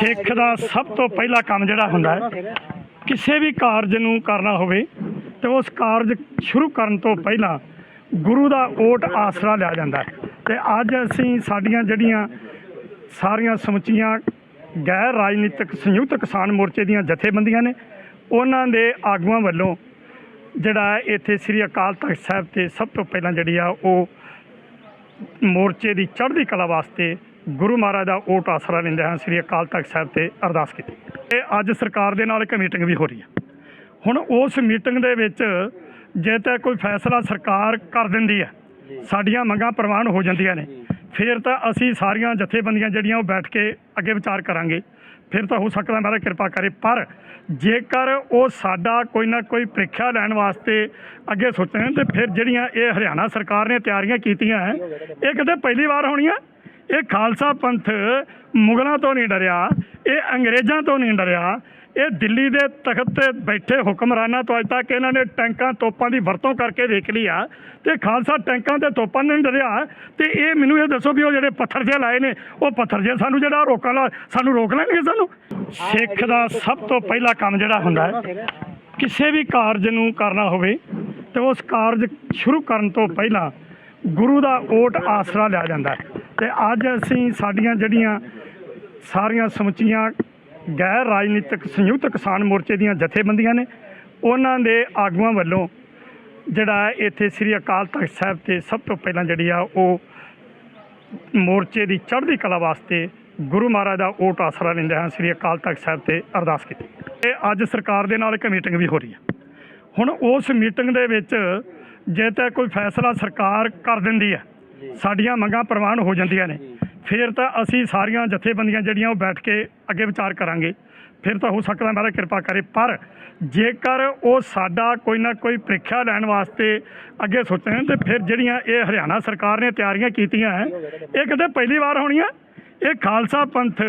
ਸਿੱਖ ਦਾ ਸਭ ਤੋਂ ਪਹਿਲਾ ਕੰਮ ਜਿਹੜਾ ਹੁੰਦਾ ਹੈ, ਕਿਸੇ ਵੀ ਕਾਰਜ ਨੂੰ ਕਰਨਾ ਹੋਵੇ ਤੇ ਉਸ ਕਾਰਜ ਸ਼ੁਰੂ ਕਰਨ ਤੋਂ ਪਹਿਲਾਂ ਗੁਰੂ ਦਾ ਓਟ ਆਸਰਾ ਲਿਆ ਜਾਂਦਾ ਹੈ। ਤੇ ਅੱਜ ਅਸੀਂ ਸਾਡੀਆਂ ਜਿਹੜੀਆਂ ਸਾਰੀਆਂ ਸਮੁੱਚੀਆਂ ਗੈਰ ਰਾਜਨੀਤਿਕ ਸੰਯੁਕਤ ਕਿਸਾਨ ਮੋਰਚੇ ਦੀਆਂ ਜਥੇਬੰਦੀਆਂ ਨੇ, ਉਹਨਾਂ ਦੇ ਆਗੂਆਂ ਵੱਲੋਂ ਜਿਹੜਾ ਇੱਥੇ ਸ੍ਰੀ ਅਕਾਲ ਤਖਤ ਸਾਹਿਬ ਤੇ ਸਭ ਤੋਂ ਪਹਿਲਾਂ ਜਿਹੜੀ ਆ ਉਹ ਮੋਰਚੇ ਦੀ ਚੜ੍ਹਦੀ ਕਲਾ ਵਾਸਤੇ ਗੁਰੂ ਮਹਾਰਾਜ ਦਾ ਓਟ ਆਸਰਾ ਲੈਂਦੇ ਹਾਂ ਸ੍ਰੀ ਅਕਾਲ ਤਖਤ ਸਾਹਿਬ ਤੇ ਅਰਦਾਸ ਕੀਤੀ। ਇਹ ਅੱਜ ਸਰਕਾਰ ਦੇ ਨਾਲ ਇੱਕ ਮੀਟਿੰਗ ਵੀ ਹੋ ਰਹੀ ਹੈ। ਹੁਣ ਉਸ ਮੀਟਿੰਗ ਦੇ ਵਿੱਚ ਜੇ ਤਾਂ ਕੋਈ ਫੈਸਲਾ ਸਰਕਾਰ ਕਰ ਦਿੰਦੀ ਹੈ, ਸਾਡੀਆਂ ਮੰਗਾਂ ਪ੍ਰਵਾਨ ਹੋ ਜਾਂਦੀਆਂ ਨੇ, ਫਿਰ ਤਾਂ ਅਸੀਂ ਸਾਰੀਆਂ ਜਥੇਬੰਦੀਆਂ ਜਿਹੜੀਆਂ ਉਹ ਬੈਠ ਕੇ ਅੱਗੇ ਵਿਚਾਰ ਕਰਾਂਗੇ। ਫਿਰ ਤਾਂ ਹੋ ਸਕਦਾ ਮਹਾਰਾਜ ਕਿਰਪਾ ਕਰੇ, ਪਰ ਜੇਕਰ ਉਹ ਸਾਡਾ ਕੋਈ ਨਾ ਕੋਈ ਪ੍ਰੀਖਿਆ ਲੈਣ ਵਾਸਤੇ ਅੱਗੇ ਸੋਚਣ, ਤੇ ਫਿਰ ਜਿਹੜੀਆਂ ਇਹ ਹਰਿਆਣਾ ਸਰਕਾਰ ਨੇ ਤਿਆਰੀਆਂ ਕੀਤੀਆਂ ਹੈ, ਇਹ ਕਿਤੇ ਪਹਿਲੀ ਵਾਰ ਹੋਣੀਆਂ? ਇਹ ਖਾਲਸਾ ਪੰਥ ਮੁਗਲਾਂ ਤੋਂ ਨਹੀਂ ਡਰਿਆ, ਇਹ ਅੰਗਰੇਜ਼ਾਂ ਤੋਂ ਨਹੀਂ ਡਰਿਆ, ਇਹ ਦਿੱਲੀ ਦੇ ਤਖਤ ਤੇ ਬੈਠੇ ਹੁਕਮਰਾਨਾਂ ਤੋਂ ਅੱਜ ਤੱਕ ਇਹਨਾਂ ਨੇ ਟੈਂਕਾਂ ਤੋਪਾਂ ਦੀ ਵਰਤੋਂ ਕਰਕੇ ਵੇਖ ਲਈ ਆ ਤੇ ਖਾਲਸਾ ਟੈਂਕਾਂ ਤੇ ਤੋਪਾਂ ਨੂੰ ਨਹੀਂ ਡਰਿਆ ਤੇ ਇਹ ਮੈਨੂੰ ਇਹ ਦੱਸੋ ਵੀ ਉਹ ਜਿਹੜੇ ਪੱਥਰ ਜੇ ਲਾਏ ਨੇ, ਉਹ ਪੱਥਰ ਜੇ ਸਾਨੂੰ ਜਿਹੜਾ ਰੋਕਣ ਲਾ, ਸਾਨੂੰ ਰੋਕ ਲੈਣਗੇ ਸਾਨੂੰ? ਸਿੱਖ ਦਾ ਸਭ ਤੋਂ ਪਹਿਲਾ ਕੰਮ ਜਿਹੜਾ ਹੁੰਦਾ ਹੈ, ਕਿਸੇ ਵੀ ਕਾਰਜ ਨੂੰ ਕਰਨਾ ਹੋਵੇ ਤੇ ਉਸ ਕਾਰਜ ਸ਼ੁਰੂ ਕਰਨ ਤੋਂ ਪਹਿਲਾਂ ਗੁਰੂ ਦਾ ਓਟ ਆਸਰਾ ਲਿਆ ਜਾਂਦਾ ਹੈ। ਤੇ ਅੱਜ ਅਸੀਂ ਸਾਡੀਆਂ ਜਿਹੜੀਆਂ ਸਾਰੀਆਂ ਸਮੁੱਚੀਆਂ ਗੈਰ ਰਾਜਨੀਤਿਕ ਸੰਯੁਕਤ ਕਿਸਾਨ ਮੋਰਚੇ ਦੀਆਂ ਜਥੇਬੰਦੀਆਂ ਨੇ, ਉਹਨਾਂ ਦੇ ਆਗੂਆਂ ਵੱਲੋਂ ਜਿਹੜਾ ਇੱਥੇ ਸ੍ਰੀ ਅਕਾਲ ਤਖਤ ਸਾਹਿਬ ਤੇ ਸਭ ਤੋਂ ਪਹਿਲਾਂ ਜਿਹੜੀ ਆ ਉਹ ਮੋਰਚੇ ਦੀ ਚੜ੍ਹਦੀ ਕਲਾ ਵਾਸਤੇ ਗੁਰੂ ਮਹਾਰਾਜ ਦਾ ਓਟ ਆਸਰਾ ਲੈਂਦੇ ਹਾਂ ਸ੍ਰੀ ਅਕਾਲ ਤਖਤ ਸਾਹਿਬ ਤੇ ਅਰਦਾਸ ਕੀਤੀ। ਇਹ ਅੱਜ ਸਰਕਾਰ ਦੇ ਨਾਲ ਇੱਕ ਮੀਟਿੰਗ ਵੀ ਹੋ ਰਹੀ ਹੈ ਹੁਣ ਉਸ ਮੀਟਿੰਗ ਦੇ ਵਿੱਚ ਜੇ ਤਾਂ ਕੋਈ ਫੈਸਲਾ ਸਰਕਾਰ ਕਰ ਦਿੰਦੀ ਹੈ ਸਾਡੀਆਂ ਮੰਗਾਂ ਪ੍ਰਵਾਨ ਹੋ ਜਾਂਦੀਆਂ ਨੇ। ਫਿਰ ਤਾਂ ਅਸੀਂ ਸਾਰੀਆਂ ਜਥੇਬੰਦੀਆਂ ਜਿਹੜੀਆਂ ਉਹ ਬੈਠ ਕੇ ਅੱਗੇ ਵਿਚਾਰ ਕਰਾਂਗੇ। ਫਿਰ ਤਾਂ ਹੋ ਸਕਦਾ ਮਹਾਰਾਜ ਕਿਰਪਾ ਕਰੇ। ਪਰ ਜੇਕਰ ਉਹ ਸਾਡਾ ਕੋਈ ਨਾ ਕੋਈ ਪ੍ਰੀਖਿਆ ਲੈਣ ਵਾਸਤੇ ਅੱਗੇ ਸੋਚਣ ਤੇ ਫਿਰ ਜਿਹੜੀਆਂ ਇਹ ਹਰਿਆਣਾ ਸਰਕਾਰ ਨੇ ਤਿਆਰੀਆਂ ਕੀਤੀਆਂ ਹੈ ਇਹ ਕਿਤੇ ਪਹਿਲੀ ਵਾਰ ਹੋਣੀਆਂ? ਇਹ ਖਾਲਸਾ ਪੰਥ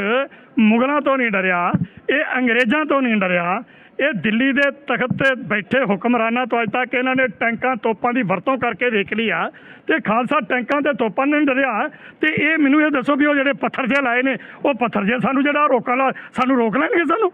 ਮੁਗਲਾਂ ਤੋਂ ਨਹੀਂ ਡਰਿਆ ਇਹ ਅੰਗਰੇਜ਼ਾਂ ਤੋਂ ਨਹੀਂ ਡਰਿਆ ਇਹ ਦਿੱਲੀ ਦੇ ਤਖਤ ਤੇ ਬੈਠੇ ਹੁਕਮਰਾਨਾਂ ਤੋਂ ਅੱਜ ਤੱਕ ਇਹਨਾਂ ਨੇ ਟੈਂਕਾਂ ਤੋਪਾਂ ਦੀ ਵਰਤੋਂ ਕਰਕੇ ਵੇਖ ਲਈ ਆ ਤੇ ਖਾਲਸਾ ਟੈਂਕਾਂ ਤੇ ਤੋਪਾਂ ਨਹੀਂ ਡਰਿਆ ਤੇ ਇਹ ਮੈਨੂੰ ਇਹ ਦੱਸੋ ਵੀ ਉਹ ਜਿਹੜੇ ਪੱਥਰ ਜੇ ਲਾਏ ਨੇ, ਉਹ ਪੱਥਰ ਜੇ ਸਾਨੂੰ ਜਿਹੜਾ ਰੋਕਣ ਲਾ, ਸਾਨੂੰ ਰੋਕ ਲੈਣਗੇ ਸਾਨੂੰ?